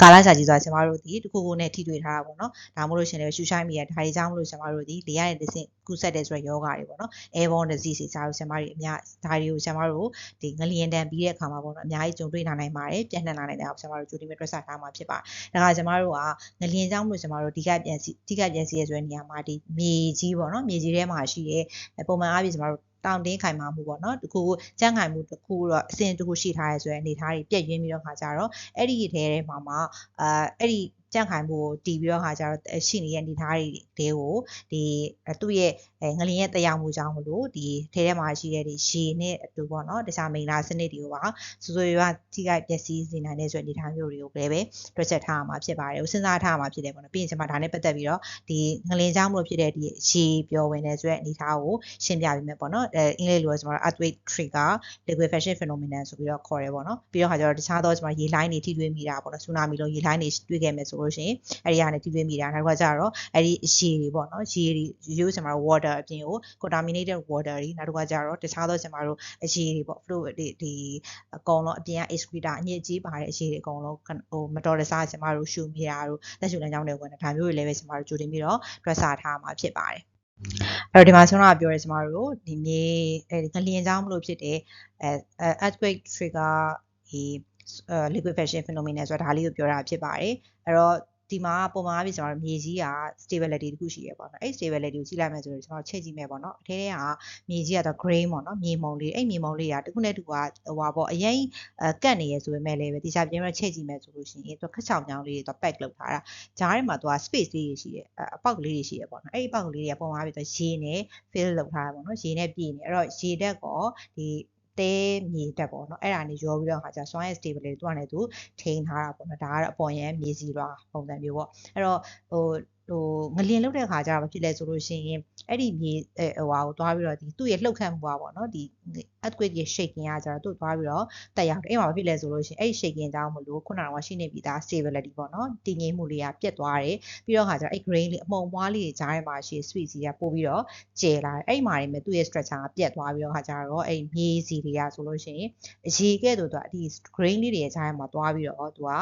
ကာလကြာကြီးဆိုတာကျမတို့ဒီတစ်ခုခုနဲ့ထိတွေ့ထားတာပေါ့နော်ဒါမှမဟုတ်လို့ရှရင်လည်းရှူရှိုင်းမီယာဒါတွေကြောင့်မလို့ကျမတို့ဒီလေရတဲ့တစ်ဆင့်ကူးဆက်တဲ့ဆိုတဲ့ယောဂါတွေပေါ့နော် airborne disease တွေကျတော့ကျမတို့အများဒါတွေကိုကျမတို့ဒီငလျင်တန်ပြီးတဲ့အခါမှာပေါ့နော်အများကြီးကြုံတွေ့နိုင်နိုင်ပါတယ်ပြန့်နှံ့လာနိုင်တဲ့အောင်ကျမတို့ကြိုတင်မဲ့ dress ထားမှာဖြစ်ပါတယ်ဒါကကျမတို့ကငလျင်ကြောင့်မလို့ကျမတို့ဒီကပြန်စီဒီကပြန်စီရဲဆိုတဲ့နေရာမှာဒီမြေကြီးပေါ့နော်မြေကြီးထဲမှာရှိတဲ့ပုံမှန်အားဖြင့်ကျမတို့ တောင်တင်းခိုင်မာမှုပေါ့နော်တခုကြန့်ခိုင်မှုတခုတော့အစဉ်တခုရှိထားရဲဆိုတဲ့အနေအထားတွေပြည့်ရင်းပြီးတော့ခါကြတော့အဲ့ဒီထဲထဲမှာမှာအာအဲ့ဒီကြန့်ခိုင်မှုကိုတီးပြီးတော့ခါကြတော့ရှိနေတဲ့အနေအထားတွေတွေကိုဒီသူ့ရဲ့ငလျင်ရဲ့တရားမှုကြောင့်မလို့ဒီထဲထဲမှာရှိတဲ့ဒီရေနဲ့အတူပေါ့နော်တခြားမိန်လာစနစ်တွေကိုပါဆိုဆိုရွာထိခိုက်ပျက်စီးစေနိုင်တဲ့ဆိုတဲ့အနေအထားမျိုးတွေကိုလည်းပဲတွက်ချက်ထားမှာဖြစ်ပါတယ်။စဉ်းစားထားမှာဖြစ်တယ်ပေါ့နော်။ပြီးရင်ကျွန်မဒါနဲ့ပတ်သက်ပြီးတော့ဒီငလျင်ကြောင့်မလို့ဖြစ်တဲ့ဒီရေပျော်ဝင်တဲ့ဆိုတဲ့အနေအထားကိုရှင်းပြပေးမယ်ပေါ့နော်။အဲအင်္ဂလိပ်လိုကျွန်တော်တို့ earthquake trigger liquefaction phenomenon ဆိုပြီးတော့ခေါ်တယ်ပေါ့နော်။ပြီးတော့ခါကျတော့တခြားသောကျွန်တော်ရေလိုင်းတွေထိတွေ့မိတာပေါ့နော်။ဆူနာမီလိုရေလိုင်းတွေတွေ့ခဲ့မယ်ဆိုလို့ရှိရင်အဲဒီကနေထိတွေ့မိတာနောက်ကကျတော့အဲဒီရေတွေပေါ့နော်။ရေတွေရိုးကျွန်တော်တို့ water အပြင်ကို contaminated water တွေနောက်တစ်ခါကျတော့တခြားသောကျွန်တော်တို့အရေတွေပေါ့ fluid တွေဒီအကုန်လုံးအပြင်က excreta အညစ်အကြေးပါတဲ့အရေတွေအကုန်လုံးဟိုမတော်တဆကျွန်တော်တို့ရှူမိတာတို့လက်ရှူလမ်းကြောင်းတွေဝင်တာဒါမျိုးတွေလည်းပဲကျွန်တော်တို့ကြိုတင်ပြီးတော့တွက်ဆထားမှာဖြစ်ပါတယ်အဲ့တော့ဒီမှာကျွန်တော်ကပြောရဲကျမတို့ဒီမြေအဲငလျင်ကြောင်းမလို့ဖြစ်တဲ့အဲ earthquake trigger ဒီ liquefaction phenomenon ဆိုတာဒါလေးကိုပြောတာဖြစ်ပါတယ်အဲ့တော့ ဒီမှာပုံမှန်အပြင်ကျွန်တော်မြေကြီးက stability တခုရှိရပေါ့နော်အဲ့ stability ကိုကြည့်လိုက်မယ်ဆိုရင်ကျွန်တော်ချိန်ကြည့်မယ်ပေါ့နော်အထဲထဲကမြေကြီးကတော့ grain ပေါ့နော်မြေမုံလေးအဲ့မြေမုံလေးကတခုနဲ့တခုကဟိုပါပေါ့အရင်ကတ်နေရဆိုပေမဲ့လည်းပဲတခြားပြင်တော့ချိန်ကြည့်မယ်ဆိုလို့ရှိရင်သူခက်ချောင်ညောင်းလေးတွေသူ pack လုပ်ထားတာဂျားထဲမှာသူက space လေးတွေရှိတယ်အပေါက်ကလေးတွေရှိရပေါ့နော်အဲ့ဒီအပေါက်ကလေးတွေကပုံမှန်အပြင်သူရေနဲ့ fill လုပ်ထားတာပေါ့နော်ရေနဲ့ပြည့်နေအဲ့တော့ရေတက်ကောဒီ တဲမြေတက်ပေါ့နော်အဲ့ဒါနေရောပြီးတော့ခါကျ soil stable လေးသူကလည်းသူထိန်းထားတာပေါ့နော်ဒါကတော့အပေါ်ရန်မြေစီလွာပုံစံမျိုးပေါ့အဲ့တော့ဟို ဟိုငလျင်လုတ်တဲ့ခါကျတော့မဖြစ်လဲဆိုလို့ရှိရင်အဲ့ဒီမြေဟိုဟာကိုသွားပြီးတော့ဒီသူ့ရဲ့လှုပ်ခတ်မှုပါပေါ့နော်ဒီ earthquake ရဲ့ shaking ကကျတော့သူ့သွားပြီးတော့တက်ရောက်တယ်အဲ့မှာမဖြစ်လဲဆိုလို့ရှိရင်အဲ့ဒီ shaking ကြောင့်မလို့ခုနကရှိနေပြီးသား stability ပေါ့နော်တည်ငြိမ်မှုလေးကပြတ်သွားတယ်ပြီးတော့ခါကျတော့အဲ့ grain လေးအမှုံမွားလေးတွေကြားထဲမှာရှိ sweet စီကပို့ပြီးတော့ကျယ်လာတယ်အဲ့မှာနေမဲ့သူ့ရဲ့ structure ကပြတ်သွားပြီးတော့ခါကျတော့အဲ့မြေစီတွေကဆိုလို့ရှိရင်အရေကဲ့သို့သူကဒီ grain လေးတွေရဲ့ကြားထဲမှာသွားပြီးတော့သူက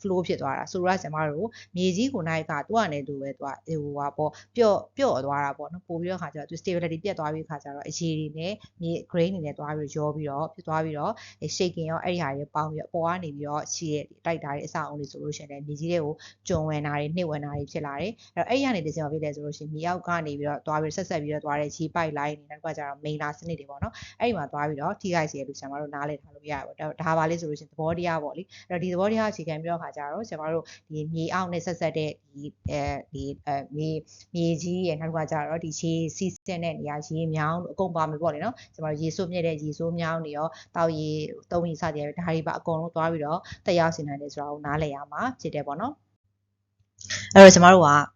flow ဖြစ်သွားတာဆိုတော့ကျွန်မတို့မြေကြီးကိုနိုင်ကသူ့အနေနဲ့သူပဲသူကဟိုဟာပေါ့ပျော့ပျော့သွားတာပေါ့နော်ပို့ပြီးတော့ခါကျတော့သူ stability ပြတ်သွားပြီးခါကျတော့အရေတွေနဲ့မြေ grain တွေနဲ့သွားပြီးရောပြီးတော့ဖြစ်သွားပြီးတော့ shaking ရောအဲ့ဒီဟာတွေပေါင်းပြီးတော့အပေါ်ကနေပြီးတော့ခြေတိုက်တာတွေအဆောက်အုံတွေဆိုလို့ရှိရင်လည်းမြေကြီးတွေကိုကျုံဝင်တာတွေနှိမ့်ဝင်တာတွေဖြစ်လာတယ်အဲ့တော့အဲ့ဒီကနေတစ်စင်ဖြစ်တယ်ဆိုလို့ရှိရင်မြေအောက်ကနေပြီးတော့သွားပြီးဆက်ဆက်ပြီးတော့သွားတဲ့ခြေပိုက်လိုင်းတွေနောက်ကကျတော့ main လာစနစ်တွေပေါ့နော်အဲ့ဒီမှာသွားပြီးတော့ TI စီရဲ့လူဆံမတို့နားလည်ထားလို့ရပါတော့ဒါပါလေဆိုလို့ရှိရင်သဘောတရားပေါ့လေအဲ့တော့ဒီသဘောတရားအခြေခံပြီးတော့ခါကြတော့ကျွန်တော်တို့ဒီမြေအောက်နဲ့ဆက်ဆက်တဲ့ဒီအဲဒီအဲမြေမြေကြီးရဲ့နောက်ကကျတော့ဒီခြေစီးစတဲ့နေရာရေမြောင်းအကုန်ပါမယ်ပေါ့လေနော်ကျွန်တော်ရေဆိုးမြက်တဲ့ရေဆိုးမြောင်းတွေရောတောက်ရေသုံးရေစသည်ဒါတွေပါအကုန်လုံးသွားပြီးတော့တရားစီနိုင်တယ်ဆိုတာကိုနားလည်ရမှာဖြစ်တယ်ပေါ့နော်အဲ့တော့ကျွန်တော်တို့က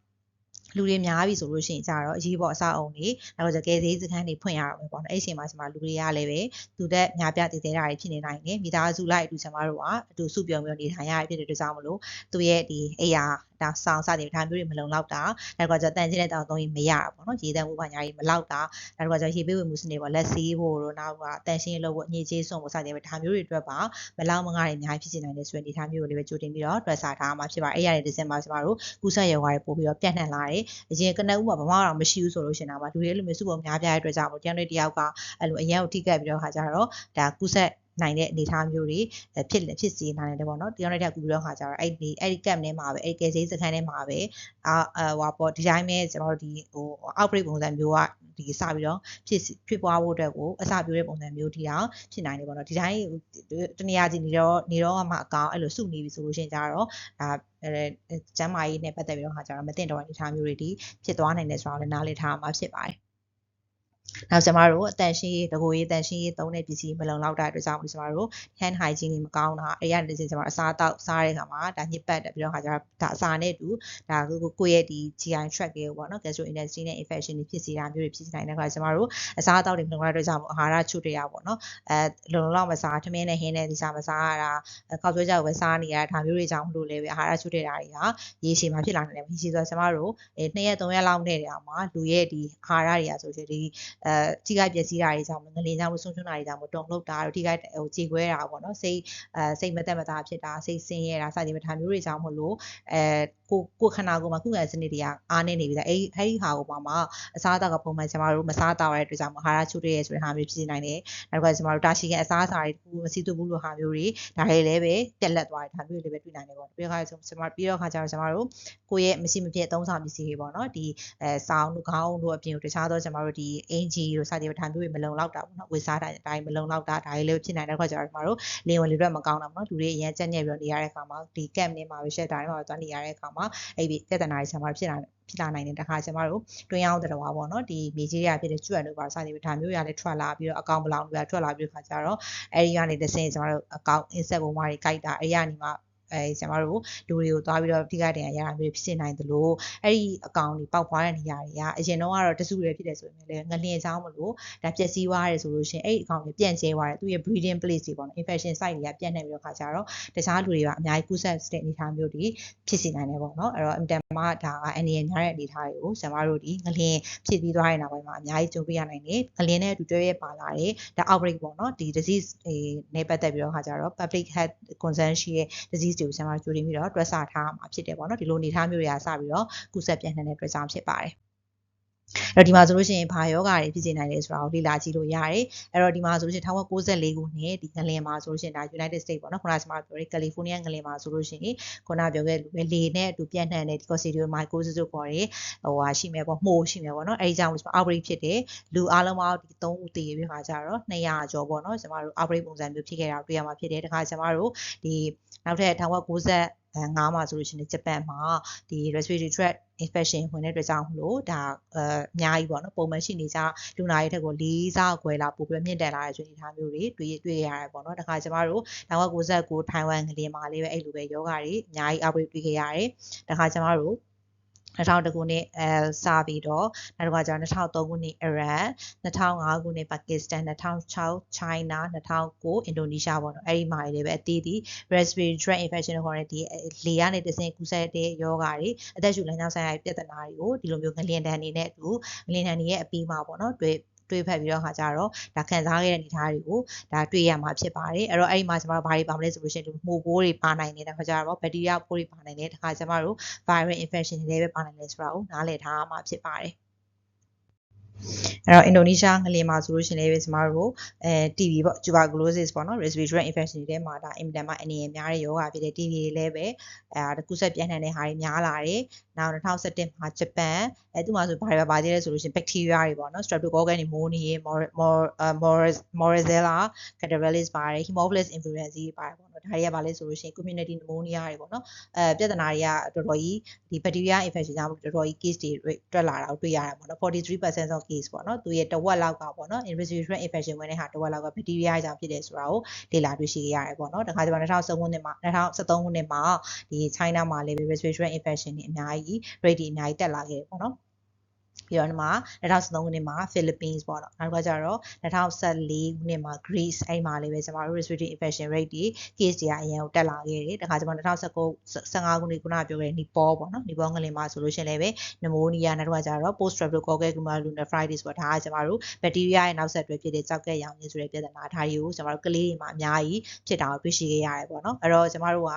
လူတွေများပြီဆိုလို့ရှိရင်ကြတော့အရေးပေါ်အဆောက်အုံတွေနောက်ကကယ်ဆယ်ရေးစခန်းတွေဖွင့်ရအောင်ပဲပေါ့နော်အဲ့ချိန်မှာကျွန်မလူတွေကလည်းပဲသူတက်များပြတည်သေးတာတွေဖြစ်နေနိုင်တယ်မိသားစုလိုက်အတူကျွန်မတို့ကအတူစုပြုံပြီးနေထိုင်ရဖြစ်တဲ့အတွက်ကြောင့်မလို့သူရဲ့ဒီအိယာဒါဆောင်းစသည်ဒါမျိုးတွေမလုံလောက်တာနောက်ကကျတန်ချင်းတဲ့တောင်သုံးရင်မရတာပေါ့နော်ရေတန်းမှုပါညာကြီးမလောက်တာနောက်ကကျရေပေးဝင်မှုစနစ်ပေါ့လက်စီးဖို့တို့နောက်ကတန်ရှင်းလို့ဖို့အညစ်အကြေးဆုံးဖို့စသည်ပဲဒါမျိုးတွေအတွက်ပါမလောက်မငါတွေအများကြီးဖြစ်နေနိုင်တဲ့ဆိုရင်ဒီထားမျိုးကိုလည်းပဲကြိုတင်ပြီးတော့တွက်ဆထားမှာဖြစ်ပါအဲ့ရတဲ့ဒီဇင်ဘာကျမတို့ကူးဆက်ရောဂါတွေပို့ပြီးတော့ပြန့်နှံ့လာတယ်အရင်ကနဦးမှာဗမာတော့မရှိဘူးဆိုလို့ရှင်တာပါလူတွေလိုမျိုးစုပုံများပြားတဲ့အတွက်ကြောင့်မို့တယောက်နဲ့တယောက်ကအဲ့လိုအရင်ကိုထိကပ်ပြီးတော့ခါကြတော့ဒါကူးဆက်နိုင်တဲ့အနေအထားမျိုးတွေဖြစ်ဖြစ်စေနိုင်တယ်ပေါ့နော်တယောက်နဲ့တယောက်ကူပြီးတော့ခါကြတော့အဲ့ဒီအဲ့ဒီ camp ထဲမှာပဲအဲ့ဒီကယ်ဆေးစခန်းထဲမှာပဲအာဟိုပေါ့ဒီတိုင်းပဲကျွန်တော်တို့ဒီဟို outbreak ပုံစံမျိုးက ဒီစပြီးတော့ဖြစ်ဖြစ်ပွားဖို့အတွက်ကိုအစပြိုးတဲ့ပုံစံမျိုးထိအောင်ဖြစ်နိုင်တယ်ပေါ့နော်ဒီတိုင်းတနေရာစီနေတော့နေတော့မှအကောင်အဲ့လိုစုနေပြီဆိုလို့ရှိရင်ကြတော့ဒါအဲကျမ်းမာရေးနဲ့ပတ်သက်ပြီးတော့ခါကြတော့မသိတော့အနေအထားမျိုးတွေဒီဖြစ်သွားနိုင်တယ်ဆိုတော့လည်းနားလည်ထားမှာဖြစ်ပါတယ် နောက်ကျမတို့အတန်ရှင်းရေးတကိုရေးတန်ရှင်းရေးသုံးတဲ့ပစ္စည်းမလုံလောက်တာအတွက်ကြောင့်ကျမတို့ hand hygiene တွေမကောင်းတာအဲ့ရတဲ့ကျမတို့အစားတောက်စားတဲ့အခါမှာဒါညစ်ပတ်တယ်ပြီးတော့ခါကျတော့ဒါအစာနဲ့တူဒါကိုယ့်ရဲ့ဒီ GI tract တွေကိုပေါ့နော် gastrointestinal နဲ့ infection တွေဖြစ်စေတာမျိုးတွေဖြစ်နိုင်တဲ့အခါကျမတို့အစားတောက်တွေမလုံလောက်တဲ့အတွက်ကြောင့်အာဟာရချုပ်တရပေါ့နော်အဲလုံလောက်မစားထမင်းနဲ့ဟင်းနဲ့ဒီစားမစားရတာကောက်ဆွဲကြောက်ပဲစားနေရတာဒါမျိုးတွေကြောင့်မလို့လည်းပဲအာဟာရချုပ်တတာတွေကရေရှည်မှာဖြစ်လာနိုင်တယ်ရေရှည်ဆိုတော့ကျမတို့အဲ2ရက်3ရက်လောက်နဲ့တောင်မှလူရဲ့ဒီအာဟာရတွေကဆိုရှင်ဒီအဲထိခိုက်ပျက်စီးတာတွေကြောင့်ငလင်ကြောင့်လို့ဆုံးရှုံးတာတွေကြောင့်တုံလုတ်တာတို့ထိခိုက်ဟိုကြေခွဲတာပေါ့နော်စိတ်အဲစိတ်မသက်မသာဖြစ်တာစိတ်ဆင်းရဲတာစသည်ဖြင့်ဒါမျိုးတွေကြောင့်မလို့အဲကိုကိုခန္ဓာကိုယ်မှာခုခံစနစ်တွေကအားနေနေပြီလားအဲ့အဲ့ဒီဟာကိုပါမှာအစားအသောက်ကပုံမှန်ကျမတို့မစားတော့ရတဲ့အတွက်ကြောင့်မဟာရချုပ်တဲ့ဆိုတဲ့ဟာမျိုးဖြစ်နေနိုင်တယ်နောက်ကကျမတို့တာရှိကအစားအစာတွေမစီတူဘူးလို့ဟာမျိုးတွေဒါတွေလည်းပဲပြက်လက်သွားတယ်ဒါမျိုးတွေလည်းပဲတွေ့နိုင်တယ်ပေါ့ပြီးတော့ခါကျကျမပြီးတော့ခါကျတော့ကျမတို့ကိုယ့်ရဲ့မရှိမဖြစ်အသုံးဆောင်ပစ္စည်းတွေပေါ့နော်ဒီအဲစောင်းတို့ခေါင်းတို့အပြင်တခြားသောကျမတို့ဒီအင်ဂျီတို့စသည်ဖြင့်ဒါမျိုးတွေမလုံလောက်တာပေါ့နော်ဝေစားတာဒါတွေမလုံလောက်တာဒါတွေလည်းဖြစ်နိုင်တဲ့ခါကျတော့ကျမတို့လင်းဝင်လေးတွေမကောင်းတာပေါ့နော်လူတွေအရင်ကြက်ညက်ပြီးတော့နေရတဲ့အခါမှာဒီ camp နေမှာပဲ shelter တွေမှာသွားနေရတဲ့အခါမှာအဲ့ဒီပြဿနာတွေကျမတို့ဖြစ်လာဖြစ်လာနိုင်တဲ့တခါကျမတို့တွင်းအောင်တဲ့တော်ပေါ့နော်ဒီမြေကြီးတွေကဖြစ်တဲ့ကျွတ်တို့ပါစသည်ဖြင့်ဒါမျိုးရလည်းထွက်လာပြီးတော့အကောင်ပလောင်တွေကထွက်လာပြီးခါကျတော့အဲဒီကနေတစ်ဆင့်ကျမတို့အကောင် insect ဘုံမတွေကြိုက်တာအဲဒီကနေမှ အဲကျွန်တော်တို့လူတွေကိုသွားပြီးတော့ထိခိုက်တယ်ရတာမျိုးဖြစ်နိုင်သလိုအဲ့ဒီအကောင်တွေပေါက်ဖွားတဲ့နေရာတွေကအရင်တော့ကတော့တစုရဲဖြစ်တယ်ဆိုရင်လည်းငလျင်ချောင်းမလို့ဒါပျက်စီးသွားတယ်ဆိုလို့ရှိရင်အဲ့ဒီအကောင်တွေပြန့်ကျဲသွားတယ်သူရဲ့ breeding place တွေပေါ့နော် infection site တွေကပြန့်နေပြီးတော့ခါကြတော့တခြားလူတွေကအများကြီးကူးစက်တဲ့အနေအထားမျိုးတွေဖြစ်စေနိုင်တယ်ပေါ့နော်အဲ့တော့အင်တန်မှာဒါကအန်ဒီရညားတဲ့အနေအထားတွေကိုကျွန်တော်တို့ဒီငလျင်ဖြစ်ပြီးသွားတဲ့နောက်ပိုင်းမှာအများကြီးကြုံတွေ့ရနိုင်တယ်ငလျင်နဲ့အတူတွဲရပါလာတယ်ဒါ outbreak ပေါ့နော်ဒီ disease တွေနဲ့ပတ်သက်ပြီးတော့ခါကြတော့ public health concern ရှိတဲ့ disease တွေကိုကျွန်တော်ကြိုတင်ပြီးတော့တွက်ဆထားမှာဖြစ်တယ်ပေါ့နော်ဒီလိုအနေထားမျိုးတွေကစပြီးတော့ကုဆက်ပြန်နေတဲ့အတွက်ကြောင့်ဖြစ်ပါတယ် အဲ့တော့ဒီမှာဆိုလို့ရှိရင်ဘာယောဂါတွေဖြစ်စေနိုင်လဲဆိုတာကိုလေ့လာကြည့်လို့ရတယ်အဲ့တော့ဒီမှာဆိုလို့ရှိရင်1994ခုနှစ်ဒီငလင်မှာဆိုလို့ရှိရင်ဒါ United States ပေါ့နော်ခုနကကျွန်မပြောတဲ့ California ငလင်မှာဆိုလို့ရှိရင်ခုနပြောခဲ့လူပဲလေနဲ့အတူပြန့်နှံ့တဲ့ဒီ Coccidio mycosis တို့ခေါ်တဲ့ဟိုဟာရှိမယ်ပေါ့မှုိုရှိမယ်ပေါ့နော်အဲ့ဒီကြောင့်လို့ကျွန်မ outbreak ဖြစ်တယ်လူအားလုံးပေါင်းဒီ3ဦးတည်ပြီးခါကြတော့200ကျော်ပေါ့နော်ကျွန်မတို့ outbreak ပုံစံမျိုးဖြစ်ခဲ့တာတွေ့ရမှာဖြစ်တယ်တခါကျွန်မတို့ဒီနောက်ထပ်1990အဲ 9မှာဆိုလို့ရှိရင်ဂျပန်မှာဒီ respiratory tract infection ဝင်တဲ့အတွက်ကြောင့်မလို့ဒါအများကြီးပေါ့နော်ပုံမှန်ရှိနေကြလူနာတွေထက်ကို၄ဆခွဲလာပို့ပြီးမြင့်တက်လာတဲ့ဆွေးနွေးထားမျိုးတွေတွေ့တွေ့ရတယ်ပေါ့နော်တခါကျမတို့1969ထိုင်ဝမ်ကလေးမှာလေးပဲအဲ့လိုပဲယောဂတွေအများကြီး outbreak တွေ့ခဲ့ရတယ်တခါကျမတို့ 2000ခုနှစ်အဲစပြီးတော့နောက်တစ်ခါကျတော့2003ခုနှစ်အီရန်2005ခုနှစ်ပါကစ္စတန်2006 China 2009အင်ဒိုနီးရှားပေါ့နော်အဲ့ဒီမှာလည်းပဲအသေးသေး respiratory tract infection လို့ခေါ်တဲ့ဒီလေကနေတဆင့်ကူးစက်တဲ့ယောဂါတွေအသက်ရှူလမ်းကြောင်းဆိုင်ရာပြဿနာတွေကိုဒီလိုမျိုးငလျင်တန်နေနဲ့အတူငလျင်တန်နေရဲ့အပြီးမှာပေါ့နော်တွေ့ တွေးဖက်ပြီးတော့ခါကြတော့ဒါခံစားခဲ့တဲ့အနေအထားတွေကိုဒါတွေ့ရမှာဖြစ်ပါတယ်အဲ့တော့အဲ့ဒီမှာကျွန်တော်တို့ဘာတွေပါမလဲဆိုလို့ရှိရင်မှုပိုးတွေပါနိုင်တယ်တခါကြတော့ဘက်တီးရီးယားပိုးတွေပါနိုင်တယ်တခါကျမတို့ viral infection တွေလည်းပဲပါနိုင်တယ်ဆိုတာကိုနားလည်ထားမှာဖြစ်ပါတယ် အဲ့တော့အင်ဒိုနီးရှားငလျင်မှာဆိုလို့ရှိရင်လည်းကျမတို့အဲ TB ပေါ့ tuberculosis ပေါ့နော် respiratory infection တွေထဲမှာဒါအင်မတန်မှအနေနဲ့များတဲ့ရောဂါဖြစ်တဲ့ TB တွေလည်းပဲအဲတကူဆက်ပြန့်နှံ့တဲ့ဟာတွေများလာတယ်။နောက်2017မှာဂျပန်အဲသူ့မှာဆိုဘာတွေပါသေးလဲဆိုလို့ရှိရင် bacteria တွေပေါ့နော် streptococcus pneumoniae morizella catarrhalis ပါတယ် hemophilus influenzae တွေပါတယ်ပေါ့နော် ဒါတွေကပါလဲဆိုလို့ရှိရင် community pneumonia တွေပေါ့နော်အဲပြဿနာတွေကတော်တော်ကြီးဒီ bacteria infection ကြောင့်တော်တော်ကြီး case တွေတွက်လာတာကိုတွေ့ရတာပေါ့နော်43% of case ပေါ့နော်သူရဲ့တဝက်လောက်ကပေါ့နော် respiratory infection ဝင်တဲ့ဟာတဝက်လောက်က bacteria ကြောင့်ဖြစ်တယ်ဆိုတာကိုလေ့လာတွေ့ရှိခဲ့ရတယ်ပေါ့နော်တခါကျမှ2013ခုနှစ်မှာ2013ခုနှစ်မှာဒီ China မှာလည်း respiratory infection တွေအများကြီး rate တွေအများကြီးတက်လာခဲ့တယ်ပေါ့နော် ပြီးတော့ဒီမှာ2013ခုနှစ်မှာ Philippines ပေါ့နော်နောက်ကကျတော့2014ခုနှစ်မှာ Greece အဲ့မှာလေးပဲကျွန်တော်တို့ respiratory infection rate တွေ case တွေအရင်ကိုတက်လာခဲ့တယ်တခါကျွန်တော်2019 15ခုနှစ်ခုနပြောခဲ့တဲ့ Nepal ပေါ့နော် Nepal ငလင်မှာဆိုလို့ရှိရင်လည်းပဲ pneumonia နောက်ကကျတော့ post streptococcal glomerulonephritis ပေါ့ဒါကကျွန်တော်တို့ bacteria ရဲ့နောက်ဆက်တွဲဖြစ်တဲ့ကြောက်ကက်ရောင်ရင်းဆိုတဲ့ပြဿနာဒါတွေကိုကျွန်တော်တို့ကလေးတွေမှာအများကြီးဖြစ်တာကိုတွေ့ရှိခဲ့ရတယ်ပေါ့နော်အဲ့တော့ကျွန်တော်တို့က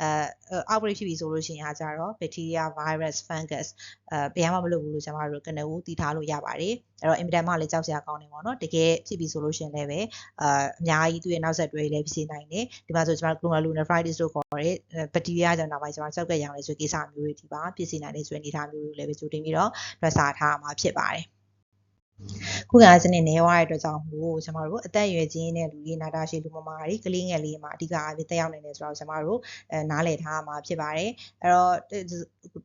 အဲ outbreak ဖြစ်ပြီဆိုလို့ရှိရင်အားကြတော့ bacteria virus fungus အဲဘယ်မှမလုပ်ဘူးလို့ကျွန်တော်တို့ကနဦးတည်ထားလို့ရပါတယ်အဲ့တော့အင်မတန်မှလည်းကြောက်စရာကောင်းနေပေါ့နော်တကယ်ဖြစ်ပြီဆိုလို့ရှင်လည်းပဲအာအများကြီးသူ့ရဲ့နောက်ဆက်တွဲလည်းဖြစ်နိုင်တယ်ဒီမှာဆိုကျွန်တော် glomerulonephritis လို့ခေါ်တဲ့ဘက်တီးရီးယားကြောင့်နောက်ပိုင်းကျွန်တော်ကြောက်ကရောင်လေးဆိုကိစ္စမျိုးတွေဒီပါဖြစ်စေနိုင်တဲ့ဆိုတဲ့အနေအထားမျိုးတွေလည်းပဲကြိုတင်ပြီးတော့တွက်ဆထားမှာဖြစ်ပါတယ် ခုခံစနစ်နေသွားတဲ့အတွက်ကြောင့်မို့ကျွန်တော်တို့အသက်အရွယ်ကြီးတဲ့လူကြီးနာတာရှိလူမမာတွေကလေးငယ်လေးမှာအဓိကအဖြစ်တက်ရောက်နေတယ်ဆိုတော့ကျွန်တော်တို့အဲနားလည်ထားမှာဖြစ်ပါတယ်အဲ့တော့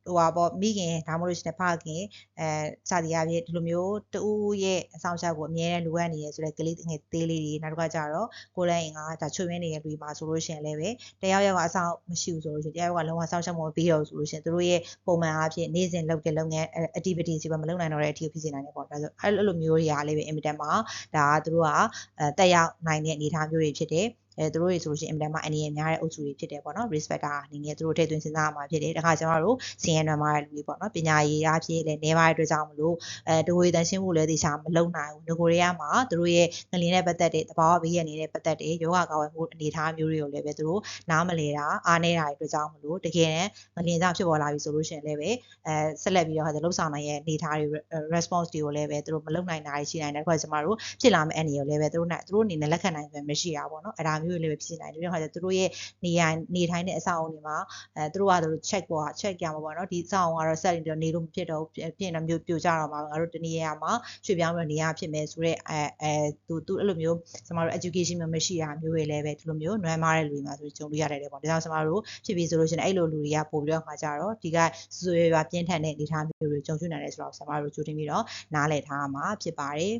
ဟိုပါပေါ့မိခင်ဒါမှမဟုတ်ရှင်ဖခင်အဲစသည်အဖြစ်ဒီလိုမျိုးတူရဲ့အဆောင်အရှောက်ကိုအမြဲတမ်းလိုအပ်နေရဆိုတဲ့ကလေးငယ်သေးလေးတွေနောက်တစ်ခါကျတော့ကိုယ်လည်းအင်္ဂါဒါချွေရင်းနေတဲ့လူမှာဆိုလို့ရှိရင်လည်းပဲတယောက်ယောက်ကအဆောင်မရှိဘူးဆိုလို့ရှိရင်တယောက်ယောက်ကလုံးဝဆောင်ရှောက်မပြီးတော့ဆိုလို့ရှိရင်တို့ရဲ့ပုံမှန်အားဖြင့်နေ့စဉ်လုပ်တဲ့လုပ်ငန်း activities တွေပဲမလုပ်နိုင်တော့တဲ့အထီးဖြစ်စေနိုင်တယ်ပေါ့ဒါဆိုအဲ့လိုမျိုးတွေကလည်းပဲအင်မတန်မှာဒါကတို့ကအဲတက်ရောက်နိုင်တဲ့အနေအထားမျိုးတွေဖြစ်တယ် အဲသူတို့တွေဆိုလို့ရှိရင်အင်မတန်မှအနေနဲ့များတဲ့အုပ်စုတွေဖြစ်တယ်ပေါ့နော် respecter အနေနဲ့သူတို့ထည့်သွင်းစဉ်းစားရမှာဖြစ်တယ်တခါကျမတို့စင်ရနွယ်မှာလူတွေပေါ့နော်ပညာရေးအားဖြင့်လည်းနေပါတဲ့အတွက်ကြောင့်မလို့အဲတကိုယ်တန်ရှင်းဖို့လည်းသေချာမလုံနိုင်ဘူးငကိုရီးယားမှာသူတို့ရဲ့ငလျင်နဲ့ပတ်သက်တဲ့တဘာဝဘေးရနေတဲ့ပတ်သက်တဲ့ယောဂကာဝယ်မှုအနေအထားမျိုးတွေကိုလည်းပဲသူတို့နားမလဲတာအားနေတာတွေအတွက်ကြောင့်မလို့တကယ်ငလျင်ကြောင့်ဖြစ်ပေါ်လာပြီဆိုလို့ရှိရင်လည်းပဲအဲဆက်လက်ပြီးတော့ဟာလှုပ်ဆောင်နိုင်ရဲ့အနေအထားတွေ response တွေကိုလည်းပဲသူတို့မလုံနိုင်တာတွေရှိနိုင်တယ်တခါကျမတို့ဖြစ်လာမယ့်အနေကိုလည်းပဲသူတို့နဲ့သူတို့အနေနဲ့လက်ခံနိုင်စွမ်းမရှိတာပေါ့နော်အဲ့ဒါမျိုးတွေလည်းပဲဖြစ်နိုင်တယ်ဒီခါကျသူတို့ရဲ့နေရနေထိုင်တဲ့အဆောက်အအုံတွေမှာအဲသူတို့ကသူတို့ check ပေါ့ check ကြမှာပေါ့နော်ဒီအဆောက်အအုံကတော့ set နေတော့နေလို့မဖြစ်တော့ဘူးပြင်တော့မျိုးပြိုကျတော့မှာငါတို့တနည်းရမှာရွှေ့ပြောင်းပြီးနေရဖြစ်မယ်ဆိုတော့အဲအဲသူသူအဲ့လိုမျိုးကျမတို့ education မျိုးမရှိတာမျိုးတွေလည်းပဲဒီလိုမျိုးနွမ်းမားတဲ့လူတွေမှာဆိုကြုံတွေ့ရတယ်ပေါ့ဒါကြောင့်ကျမတို့ဖြစ်ပြီးဆိုလို့ရှိရင်အဲ့လိုလူတွေကပို့ပြီးတော့ခါကြတော့ဒီကဆွေရွာပြင်းထန်တဲ့အနေအထားမျိုးတွေကြုံတွေ့နိုင်တယ်ဆိုတော့ကျမတို့ကြိုတင်ပြီးတော့နားလည်ထားမှာဖြစ်ပါတယ်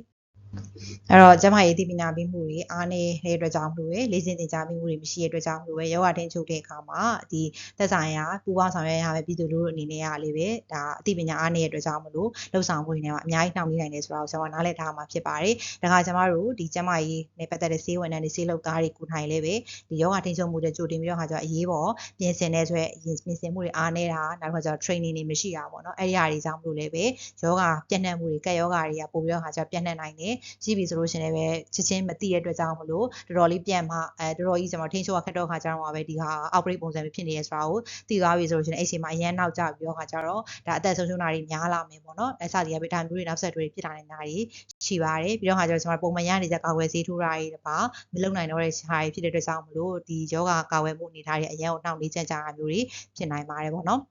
အဲ့တော့ကျမရေးတိပညာပေးမှုတွေအားနေတဲ့အတွက်ကြောင့်မလို့လေလေ့ကျင့်သင်ကြားမှုတွေမရှိတဲ့အတွက်ကြောင့်မလို့ပဲယောဂတင်ချုပ်တဲ့အခါမှာဒီသက်ဆိုင်ရာပူပေါင်းဆောင်ရွက်ရမယ့်ပြည်သူလူထုအနေနဲ့ကလေးပဲဒါအသိပညာအားနေတဲ့အတွက်ကြောင့်မလို့လှုပ်ဆောင်မှုတွေနဲ့အများကြီးနှောင့်နှေးနိုင်တယ်ဆိုတော့ကျွန်တော်နားလည်ထားမှာဖြစ်ပါတယ်။ဒါကကျမတို့ဒီကျမရေးနဲ့ပတ်သက်တဲ့ဆေးဝန်ထမ်းတွေဆေးလုပ်သားတွေကိုနိုင်လေးပဲဒီယောဂတင်ချုပ်မှုတွေကြိုတင်ပြီးတော့ခါကျအရေးပေါ်ပြင်ဆင်တဲ့ဆိုရပြင်ဆင်မှုတွေအားနေတာနောက်တစ်ခါကျတော့ training တွေမရှိတာပေါ့နော်။အဲ့ဒီအရာတွေကြောင့်မလို့လည်းပဲယောဂပြန့်နှံ့မှုတွေကက်ယောဂတွေကပို့ပြီးတော့ခါကျပြန့်နှံ့နိုင်တယ်။ရှိပြီဆိုလို့ရှိရင်လည်းချက်ချင်းမသိတဲ့အတွက်ကြောင့်မလို့တော်တော်လေးပြန့်မှအဲတော်တော်ကြီးကျွန်တော်ထိန်းချုပ်ရခက်တော့ခါကျတော့ပဲဒီဟာ outbreak ပုံစံမျိုးဖြစ်နေရဲဆိုတာကိုသိသွားပြီဆိုလို့ရှိရင်အဲ့ချိန်မှာအရန်နောက်ကျပြီးတော့ခါကျတော့ဒါအသက်ဆုံးရှုံးတာတွေများလာမယ်ပေါ့နော်အဲစသည်အပြင်ဒါမျိုးတွေနောက်ဆက်တွဲဖြစ်လာနေတာတွေရှိပါတယ်ပြီးတော့ခါကျတော့ကျွန်တော်ပုံမှန်ရနေတဲ့ကာကွယ်ဆေးထိုးတာတွေပါမလုံနိုင်တော့တဲ့ဟာတွေဖြစ်တဲ့အတွက်ကြောင့်မလို့ဒီယောဂကာကွယ်မှုအနေထားတွေအရန်ကိုနှောင့်နှေးကြကြတာမျိုးတွေဖြစ်နိုင်ပါတယ်ပေါ့နော်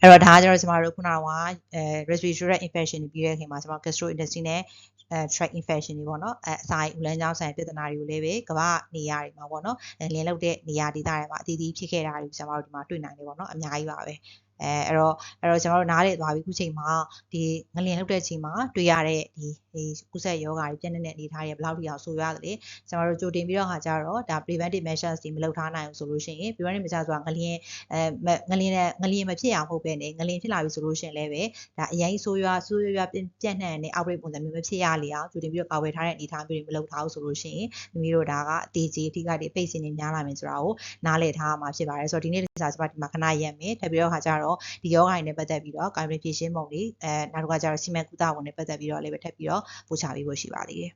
အဲ့တော့ဒါကကျတော့ကျမတို့ခုနကအဲ respiratory infection ပြီးတဲ့ခင်မှာကျမ gastrointestinal နဲ့ အဲ tract infection တွေပေါ့နော်အဲအစာဥလန်းကြောင်းဆိုင်ပြဿနာတွေကိုလည်းပဲကမ္ဘာနေရာတွေမှာပေါ့နော်လင်းလောက်တဲ့နေရာဒေသတွေမှာအသီးသီးဖြစ်ခဲ့တာတွေကျမတို့ဒီမှာတွေ့နိုင်တယ်ပေါ့နော်အများကြီးပါပဲ အဲအဲ့တော့အဲ့တော့ကျွန်တော်တို့နားလေသွားပြီခုချိန်မှာဒီငလျင်လောက်တဲ့ချိန်မှာတွေ့ရတဲ့ဒီဒီကုဆက်ယောဂါတွေပြည့်နေတဲ့အနေအထားတွေဘယ်လောက်ထိအောင်ဆိုရတယ်လေကျွန်တော်တို့ကြိုတင်ပြီးတော့ခါကြတော့ဒါ preventive measures တွေမလုပ်ထားနိုင်ဘူးဆိုလို့ရှိရင် preventive measures ဆိုတာငလျင်အဲငလျင်နဲ့ငလျင်မဖြစ်အောင်မဟုတ်ပဲねငလျင်ဖြစ်လာပြီဆိုလို့ရှိရင်လည်းပဲဒါအရင်ဆိုးရွားဆိုးရွားပြန့်နှံ့တဲ့ outbreak ပုံစံမျိုးမဖြစ်ရလေအောင်ကြိုတင်ပြီးတော့ကာဝယ်ထားတဲ့အနေအထားမျိုးတွေမလုပ်ထားဘူးဆိုလို့ရှိရင်မိမိတို့ဒါကအသေးကြီးအထိကတွေပိတ်စင်နေများလာမယ်ဆိုတာကိုနားလည်ထားမှာဖြစ်ပါတယ်ဆိုတော့ဒီနေ့ဒီစာစပါဒီမှာခဏရက်မယ်ထပ်ပြီးတော့ခါကြတော့ဒီယောဂိုင်းနဲ့ပတ်သက်ပြီးတော့ communication ပုံတွေအဲနောက်တစ်ခါကျတော့စီမံကုသပုံနဲ့ပတ်သက်ပြီးတော့လည်းပဲထပ်ပြီးတော့ပို့ချပေးဖို့ရှိပါသေးတယ်